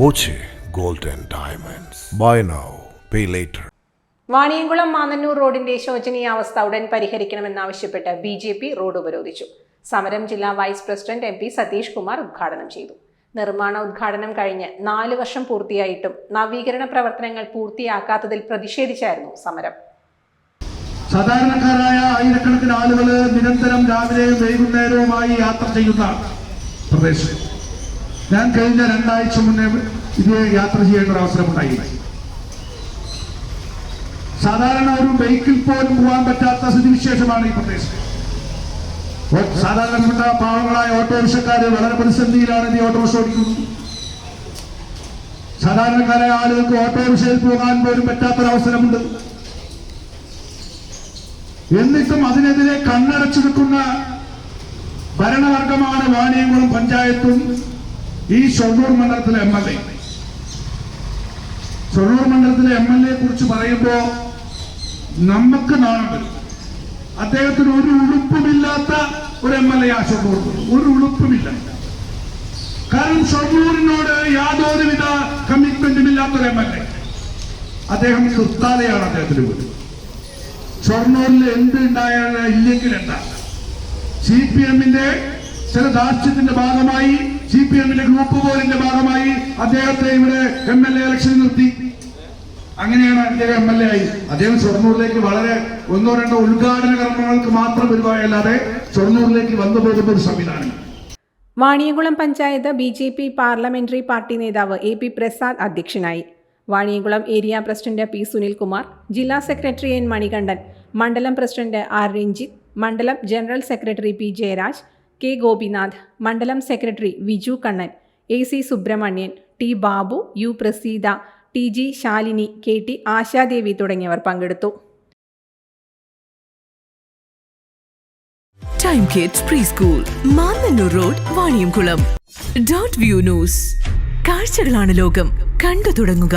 Boche gold and diamonds. Buy now pay later Vaniyamkulam Mannanur റോഡിന്റെ ശോചനീയാവസ്ഥ ഉടൻ പരിഹരിക്കണമെന്നാവശ്യപ്പെട്ട് ബി ജെ പി റോഡ് ഉപരോധിച്ചു. സമരം ജില്ലാ vice president M P Satheesh Kumar ഉദ്ഘാടനം ചെയ്തു. നിർമ്മാണ ഉദ്ഘാടനം കഴിഞ്ഞ് നാല് വർഷം പൂർത്തിയായിട്ടും നവീകരണ പ്രവർത്തനങ്ങൾ പൂർത്തിയാക്കാത്തതിൽ പ്രതിഷേധിച്ചായിരുന്നു സമരം. സാധാരണക്കാരായ ആയിരക്കണക്കിന് ആളുകൾ നിരന്തരം രാവിലെയും വൈകുന്നേരവുമായി യാത്ര ചെയ്യുന്ന പ്രദേശം. ഞാൻ കഴിഞ്ഞ രണ്ടാഴ്ച മുന്നേ ഇത് യാത്ര ചെയ്യേണ്ട ഒരു അവസരമുണ്ടായി സാധാരണ ഒരു ബൈക്കിൽ പോലും പോകാൻ പറ്റാത്ത സ്ഥിതിവിശേഷമാണ് ഈ പ്രദേശം സാധാരണപ്പെട്ട പാവങ്ങളായ ഓട്ടോറിക്ഷക്കാര് വളരെ പ്രതിസന്ധിയിലാണ് ഈ ഓട്ടോറിക്ഷ ഓടിക്കുന്നത്. സാധാരണക്കാരായ ആളുകൾക്ക് ഓട്ടോറിക്ഷയിൽ പോകാൻ പോലും പറ്റാത്തൊരവസരമുണ്ട് എന്നിട്ടും അതിനെതിരെ കണ്ണടച്ചു നിൽക്കുന്ന ഭരണവർഗമാണ് വാണിയംകുളം പഞ്ചായത്തും ഈ ഷൊർണൂർ മണ്ഡലത്തിലെ എം എൽ എ. ഷൊർണൂർ മണ്ഡലത്തിലെ എം എൽ എ കുറിച്ച് പറയുമ്പോ നമുക്ക് നാണം വരും. അദ്ദേഹത്തിന് ഒരു ഉളുപ്പുമില്ലാത്ത ഒരു എം എൽ എ ആ ഷൊർണൂർ ഒരു ഉളുപ്പുമില്ല. കാരണം ഷൊർണൂരിനോട് യാതൊരുവിധ കമ്മിറ്റ്മെന്റും ഇല്ലാത്തൊരു എം എൽ എ. അദ്ദേഹം തുത്താലയാണ് അദ്ദേഹത്തിന് വീട് ഷൊർണൂരിൽ എന്ത് ഉണ്ടായാലും ഇല്ലെങ്കിൽ എന്താ? സി പി എമ്മിന്റെ ചില ദാർഷ്ട്യത്തിന്റെ ഭാഗമായി സി പി എമ്മിന്റെ ഗ്രൂപ്പ് പോലിന്റെ ഭാഗമായി അദ്ദേഹത്തെ ഇവിടെ എം എൽ എ ഇലക്ഷൻ നിർത്തി. അങ്ങനെയാണ് അദ്ദേഹം എം എൽ എ ആയി. അദ്ദേഹം ഷൊർണൂരിലേക്ക് വളരെ ഒന്നോ രണ്ടോ ഉദ്ഘാടന കർമ്മങ്ങൾക്ക് മാത്രം വരുവായല്ലാതെ ഷൊർണൂരിലേക്ക് വന്നു പോകുന്ന ഒരു സംവിധാനം. Vaniyamkulam panchayat B J P parliamentary party നേതാവ് എ പി പ്രസാദ് അധ്യക്ഷനായി. Vaniyamkulam area president P Sunilkumar ജില്ലാ സെക്രട്ടറി എൻ മണികണ്ഠൻ മണ്ഡലം പ്രസിഡന്റ് ആർ രഞ്ജിത്ത് മണ്ഡലം general secretary P Jayaraj K Gopinath മണ്ഡലം secretary Viju Kannan A C Subrahmanyan T Babu U Praseetha T G Shalini K T Ashadevi തുടങ്ങിയവർ പങ്കെടുത്തു. Time kids preschool Mannanur road Vaniyamkulam dot view news കാഴ്ചകളാണ് ലോകം. കണ്ടു തുടങ്ങുക.